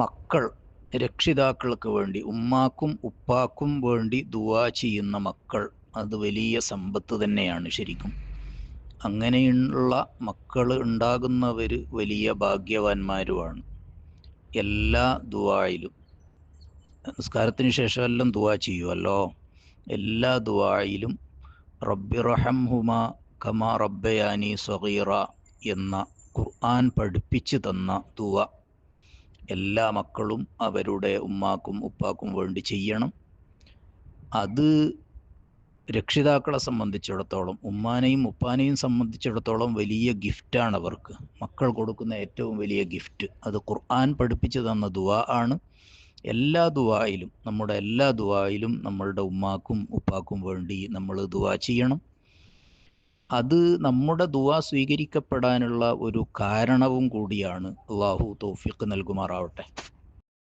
മക്കൾ രക്ഷിതാക്കൾക്ക് വേണ്ടി ഉമ്മാക്കും ഉപ്പാക്കും വേണ്ടി ദുവാ ചെയ്യുന്ന മക്കൾ അത് വലിയ സമ്പത്ത് തന്നെയാണ് ശരിക്കും. അങ്ങനെയുള്ള മക്കൾ ഉണ്ടാകുന്നവർ വലിയ ഭാഗ്യവാന്മാരുമാണ്. എല്ലാ ദുവായിലും. നിസ്കാരത്തിന് ശേഷമെല്ലാം ദുവാ ചെയ്യുമല്ലോ എല്ലാ ദുവായിലും റബ്ബിറഹംഹുമ കമാ റബ്ബയാനി സഗീറ എന്ന ഖുർആൻ പഠിപ്പിച്ചു തന്ന ദുവ. എല്ലാ മക്കളും അവരുടെ ഉമ്മാക്കും ഉപ്പാക്കും വേണ്ടി ചെയ്യണം. അത് രക്ഷിതാക്കളെ സംബന്ധിച്ചിടത്തോളം ഉമ്മാനെയും ഉപ്പാനെയും സംബന്ധിച്ചിടത്തോളം വലിയ ഗിഫ്റ്റാണ് അവർക്ക്. മക്കൾ കൊടുക്കുന്ന ഏറ്റവും വലിയ ഗിഫ്റ്റ്. അത് ഖുർആൻ പഠിപ്പിച്ചു തന്ന ദുവാ ആണ്. എല്ലാ ദുവായിലും നമ്മുടെ എല്ലാ ദുവായിലും നമ്മളുടെ ഉമ്മാക്കും ഉപ്പാക്കും വേണ്ടി നമ്മൾ ദുവാ ചെയ്യണം. അത് നമ്മുടെ ദുവാ സ്വീകരിക്കപ്പെടാനുള്ള ഒരു കാരണവും കൂടിയാണ്. അള്ളാഹു തൗഫീഖ് നൽകുമാറാവട്ടെ.